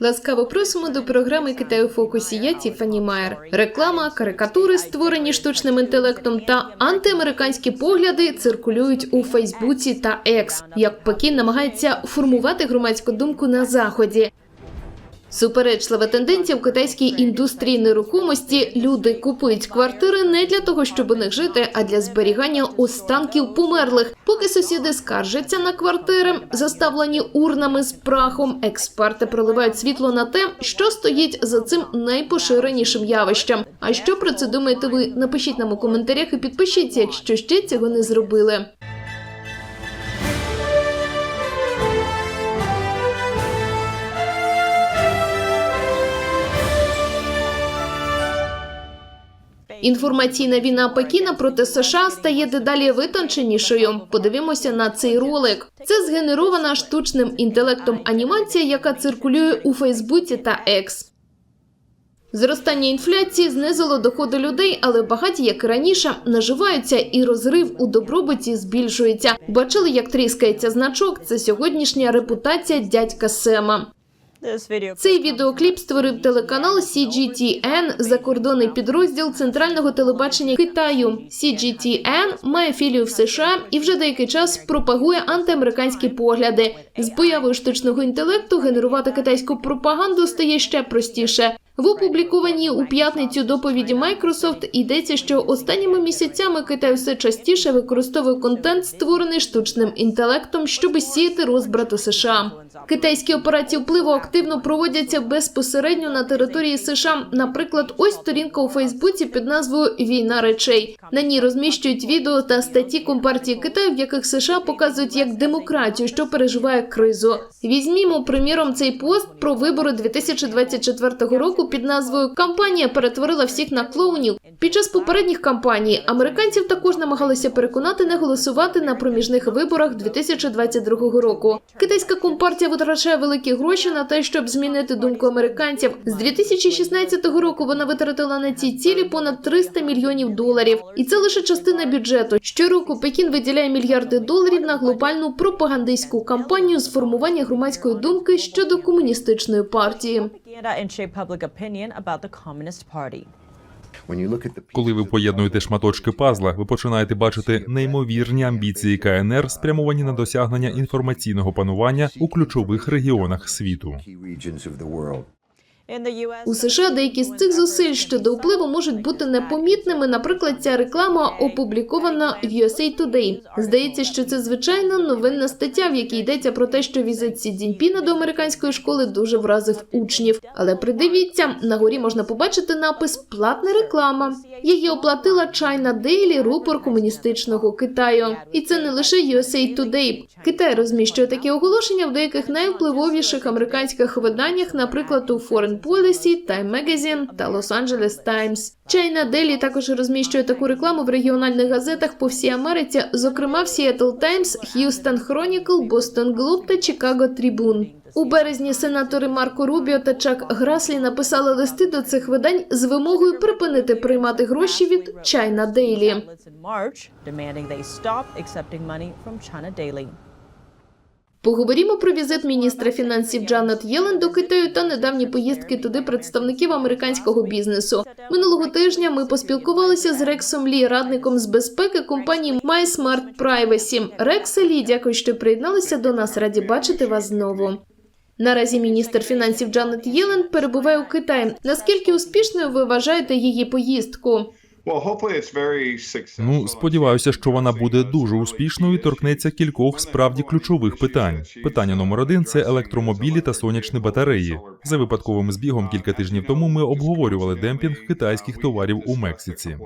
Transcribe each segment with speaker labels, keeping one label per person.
Speaker 1: Ласкаво просимо до програми Китаю у фокусі. Я Тіфані Майер. Реклама, карикатури, створені штучним інтелектом та антиамериканські погляди циркулюють у Фейсбуці та Екс. Як Пекін намагається формувати громадську думку на заході. Суперечлива тенденція в китайській індустрії нерухомості. Люди купують квартири не для того, щоб у них жити, а для зберігання останків померлих. Поки сусіди скаржаться на квартири, заставлені урнами з прахом, експерти проливають світло на те, що стоїть за цим найпоширенішим явищем. А що про це думаєте ви? Напишіть нам у коментарях і підпишіться, якщо ще цього не зробили. Інформаційна війна Пекіна проти США стає дедалі витонченішою. Подивимося на цей ролик. Це згенерована штучним інтелектом анімація, яка циркулює у Фейсбуці та Екс. Зростання інфляції знизило доходи людей, але багаті, як і раніше, наживаються і розрив у добробуті збільшується. Бачили, як тріскається значок. Це сьогоднішня репутація дядька Сема. Цей відеокліп створив телеканал CGTN, закордонний підрозділ центрального телебачення Китаю. CGTN має філію в США і вже деякий час пропагує антиамериканські погляди. З появою штучного інтелекту генерувати китайську пропаганду стає ще простіше. В опублікованій у п'ятницю доповіді Microsoft йдеться, що останніми місяцями Китай все частіше використовує контент, створений штучним інтелектом, щоб сіяти розбрат у США. Китайські операції впливу активно проводяться безпосередньо на території США. Наприклад, ось сторінка у Фейсбуці під назвою Війна речей. На ній розміщують відео та статті Компартії Китаю, в яких США показують як демократію, що переживає кризу. Візьмімо приміром цей пост про вибори 2024 року під назвою Кампанія перетворила всіх на клоунів. Під час попередніх кампаній американців також намагалися переконати не голосувати на проміжних виборах 2022 року. Китайська компартія витрачає великі гроші на те, щоб змінити думку американців. З 2016 року вона витратила на ці цілі понад 300 мільйонів доларів, і це лише частина бюджету. Щороку Пекін виділяє мільярди доларів на глобальну пропагандистську кампанію з формування громадської думки щодо комуністичної партії.
Speaker 2: Propaganda and shape public opinion about the Communist Party.
Speaker 3: Коли ви поєднуєте шматочки пазла, ви починаєте бачити неймовірні амбіції КНР, спрямовані на досягнення інформаційного панування у ключових регіонах світу.
Speaker 1: У США деякі з цих зусиль щодо впливу можуть бути непомітними. Наприклад, ця реклама опублікована в USA Today. Здається, що це звичайна новинна стаття, в якій йдеться про те, що візит Сі Цзіньпіна до американської школи дуже вразив учнів. Але придивіться, на горі можна побачити напис Платна реклама. Її оплатила China Daily, рупор комуністичного Китаю. І це не лише USA Today. Китай розміщує такі оголошення в деяких найвпливовіших американських виданнях, наприклад, у Foreign Policy, Time Magazine та Los Angeles Times. China Daily також розміщує таку рекламу в регіональних газетах по всій Америці, зокрема в Seattle Times, Houston Chronicle, Boston Globe та Chicago Tribune. У березні сенатори Марко Рубіо та Чак Граслі написали листи до цих видань з вимогою припинити приймати гроші від China Daily. Поговоримо про візит міністра фінансів Джанет Єлен до Китаю та недавні поїздки туди представників американського бізнесу. Минулого тижня ми поспілкувалися з Рексом Лі, радником з безпеки компанії MySmart Privacy. Рексе Лі, дякую, що приєдналися до нас. Раді бачити вас знову. Наразі міністр фінансів Джанет Єлен перебуває у Китаї. Наскільки успішною ви вважаєте її поїздку?
Speaker 3: Ну, сподіваюся, що вона буде дуже успішною і торкнеться кількох справді ключових питань. Питання номер один це електромобілі та сонячні батареї. За випадковим збігом кілька тижнів тому ми обговорювали демпінг китайських товарів у Мексиці.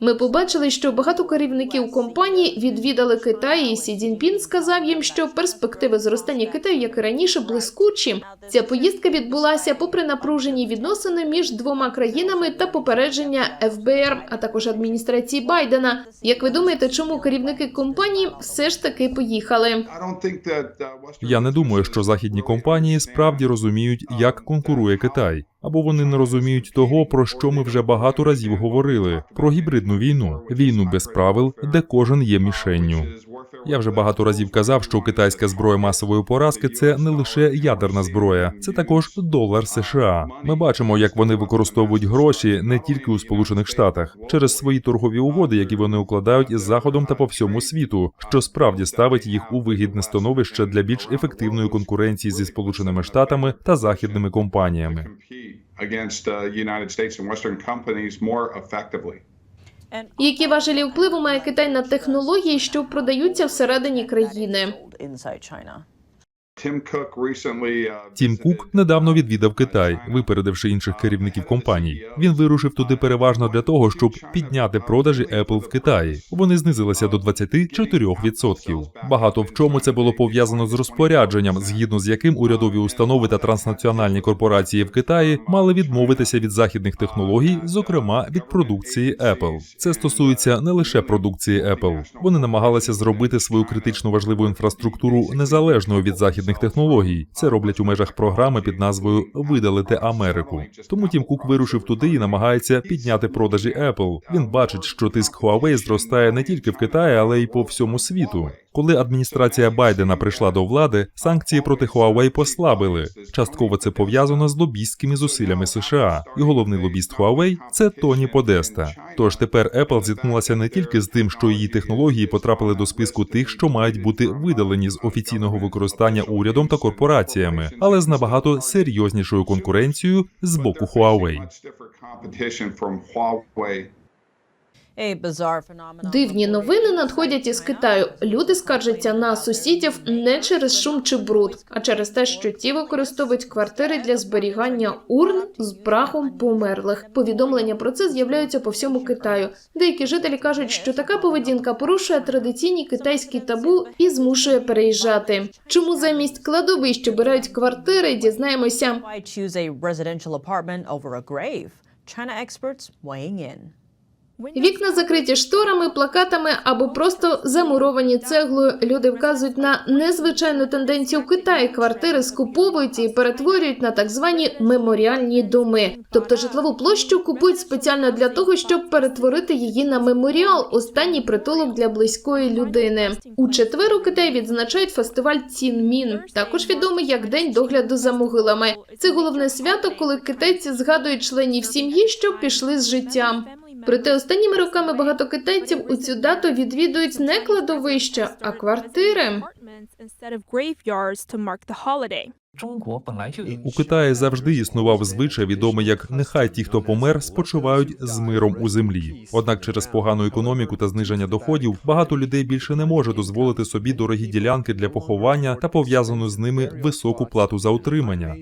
Speaker 1: Ми побачили, що багато керівників компаній відвідали Китай, і Сі Цзіньпін сказав їм, що перспективи зростання Китаю, як і раніше, блискучі. Ця поїздка відбулася попри напружені відносини між двома країнами та попередження ФБР, а також адміністрації Байдена. Як ви думаєте, чому керівники компаній все ж таки поїхали?
Speaker 3: Я не думаю, що західні компанії справді розуміють, як конкурує Китай. Або вони не розуміють того, про що ми вже багато разів говорили: про гібридну війну, війну без правил, де кожен є мішенню. Я вже багато разів казав, що китайська зброя масової поразки це не лише ядерна зброя, це також долар США. Ми бачимо, як вони використовують гроші не тільки у Сполучених Штатах через свої торгові угоди, які вони укладають із заходом та по всьому світу, що справді ставить їх у вигідне становище для більш ефективної конкуренції зі Сполученими Штатами та західними компаніями.
Speaker 4: Against uh, United States and Western companies more effectively.
Speaker 1: Які важелі впливу має Китай на технології, що продаються всередині країни?
Speaker 3: Тім Кук недавно відвідав Китай, випередивши інших керівників компаній. Він вирушив туди переважно для того, щоб підняти продажі Apple в Китаї. Вони знизилися до 24%. Багато в чому це було пов'язано з розпорядженням, згідно з яким урядові установи та транснаціональні корпорації в Китаї мали відмовитися від західних технологій, зокрема від продукції Apple. Це стосується не лише продукції Apple. Вони намагалися зробити свою критично важливу інфраструктуру незалежною від західних технологій. Це роблять у межах програми під назвою Видалити Америку. Тому Тім Кук вирушив туди і намагається підняти продажі Apple. Він бачить, що тиск Huawei зростає не тільки в Китаї, але й по всьому світу. Коли адміністрація Байдена прийшла до влади, санкції проти Huawei послабили. Частково це пов'язано з лобістськими зусиллями США. І головний лобіст Huawei – це Тоні Подеста. Тож тепер Apple зіткнулася не тільки з тим, що її технології потрапили до списку тих, що мають бути видалені з офіційного використання урядом та корпораціями, але з набагато серйознішою конкуренцією з боку Huawei.
Speaker 1: Дивні новини надходять із Китаю. Люди скаржаться на сусідів не через шум чи бруд, а через те, що ті використовують квартири для зберігання урн з прахом померлих. Повідомлення про це з'являються по всьому Китаю. Деякі жителі кажуть, що така поведінка порушує традиційні китайські табу і змушує переїжджати. Чому замість кладовищ обирають квартири? Дізнаємося.
Speaker 2: China experts weighing in.
Speaker 1: Вікна закриті шторами, плакатами або просто замуровані цеглою. Люди вказують на незвичайну тенденцію в Китаї. Квартири скуповують і перетворюють на так звані меморіальні доми. Тобто житлову площу купують спеціально для того, щоб перетворити її на меморіал, останній притулок для близької людини. У четвер у Китаї відзначають фестиваль Цінмін, також відомий як День догляду за могилами. Це головне свято, коли китайці згадують членів сім'ї, що пішли з життя. Проте останніми роками багато китайців у цю дату відвідують не кладовища, а квартири.
Speaker 3: У Китаї завжди існував звичай відомий як нехай ті, хто помер, спочивають з миром у землі. Однак, через погану економіку та зниження доходів багато людей більше не може дозволити собі дорогі ділянки для поховання та пов'язану з ними високу плату за утримання.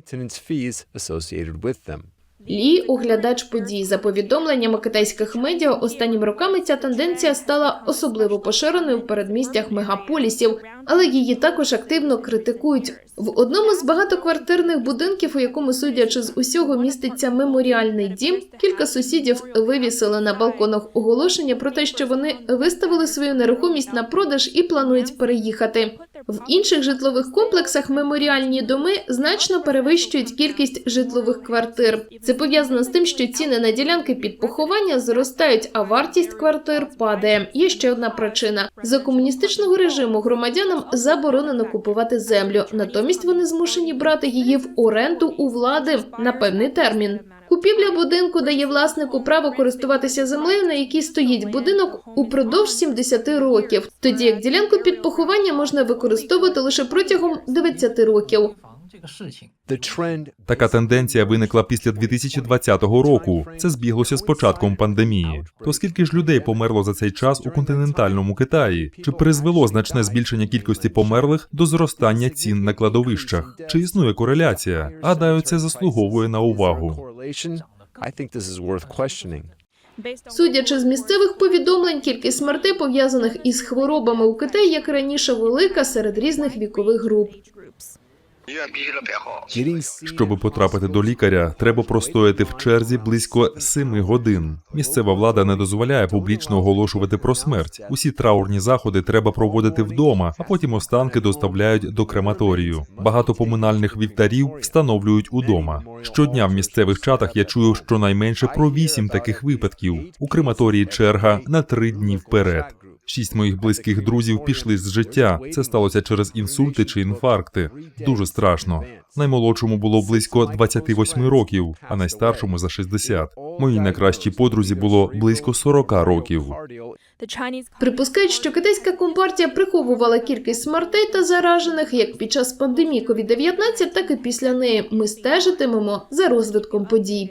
Speaker 1: Лі, оглядач подій, за повідомленнями китайських медіа, останніми роками ця тенденція стала особливо поширеною в передмістях мегаполісів, але її також активно критикують. В одному з багатоквартирних будинків, у якому, судячи з усього, міститься меморіальний дім, кілька сусідів вивісили на балконах оголошення про те, що вони виставили свою нерухомість на продаж і планують переїхати. В інших житлових комплексах меморіальні доми значно перевищують кількість житлових квартир. Це пов'язано з тим, що ціни на ділянки під поховання зростають, а вартість квартир падає. Є ще одна причина: за комуністичного режиму громадянам заборонено купувати землю. Натомість вони змушені брати її в оренду у влади на певний термін. Купівля будинку дає власнику право користуватися землею, на якій стоїть будинок упродовж 70 років, тоді як ділянку під поховання можна використовувати лише протягом 20 років.
Speaker 3: Така тенденція виникла після 2020 року. Це збіглося з початком пандемії. То скільки ж людей померло за цей час у континентальному Китаї? Чи призвело значне збільшення кількості померлих до зростання цін на кладовищах? Чи існує кореляція? Гадаю, це заслуговує на увагу.
Speaker 1: Судячи з місцевих повідомлень, кількість смертей пов'язаних із хворобами у Китаї як раніше велика серед різних вікових груп.
Speaker 3: Щоби потрапити до лікаря, треба простояти в черзі близько 7 годин. Місцева влада не дозволяє публічно оголошувати про смерть. Усі траурні заходи треба проводити вдома, а потім останки доставляють до крематорію. Багато поминальних вівтарів встановлюють удома. Щодня в місцевих чатах я чую щонайменше про вісім таких випадків. У крематорії черга на три дні вперед. Шість моїх близьких друзів пішли з життя. Це сталося через інсульти чи інфаркти. Дуже страшно. Наймолодшому було близько 28 років, а найстаршому за 60. Моїй найкращій подрузі було близько 40 років.
Speaker 1: Припускають, що китайська компартія приховувала кількість смертей та заражених як під час пандемії COVID-19, так і після неї. Ми стежитимемо за розвитком подій.